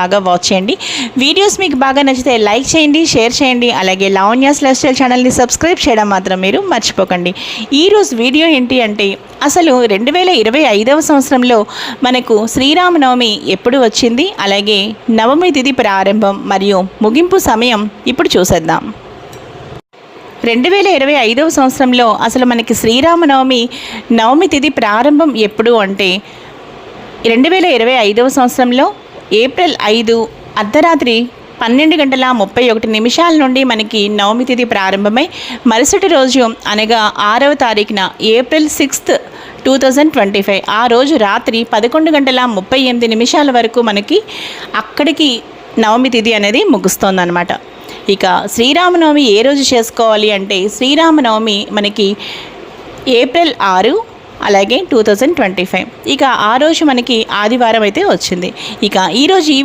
బాగా వాచ్ చేయండి. వీడియోస్ మీకు బాగా నచ్చితే లైక్ చేయండి షేర్ చేయండి. అలాగే లావణ్యాస్ లైఫ్ స్టైల్ ఛానల్ని సబ్స్క్రైబ్ చేయడం మాత్రం మీరు మర్చిపోకండి. ఈరోజు వీడియో ఏంటి అంటే అసలు రెండు వేల ఇరవై ఐదవ సంవత్సరంలో మనకు శ్రీరామనవమి ఎప్పుడు వచ్చింది? అలాగే నవమి తిథి ప్రారంభం మరియు ముగింపు సమయం ఇప్పుడు చూసేద్దాం. రెండు వేల ఇరవై ఐదవ సంవత్సరంలో అసలు మనకి శ్రీరామనవమి నవమి తిథి ప్రారంభం ఎప్పుడు అంటే రెండు వేల ఇరవై ఐదవ సంవత్సరంలో ఏప్రిల్ ఐదు అర్ధరాత్రి పన్నెండు గంటల ముప్పై ఒకటి నిమిషాల నుండి మనకి నవమి తిథి ప్రారంభమై మరుసటి రోజు అనగా ఆరవ తారీఖున April sixth two thousand twenty five. ఆ రోజు రాత్రి పదకొండు గంటల ముప్పై ఎనిమిది నిమిషాల వరకు మనకి అక్కడికి నవమి తిథి అనేది ముగుస్తోందనమాట ఇక శ్రీరామనవమి ఏ రోజు చేసుకోవాలి అంటే శ్రీరామనవమి మనకి ఏప్రిల్ ఆరు అలాగే టూ థౌజండ్ ట్వంటీ ఫైవ్. ఇక ఆ రోజు మనకి ఆదివారం అయితే వచ్చింది. ఇక ఈరోజు ఈ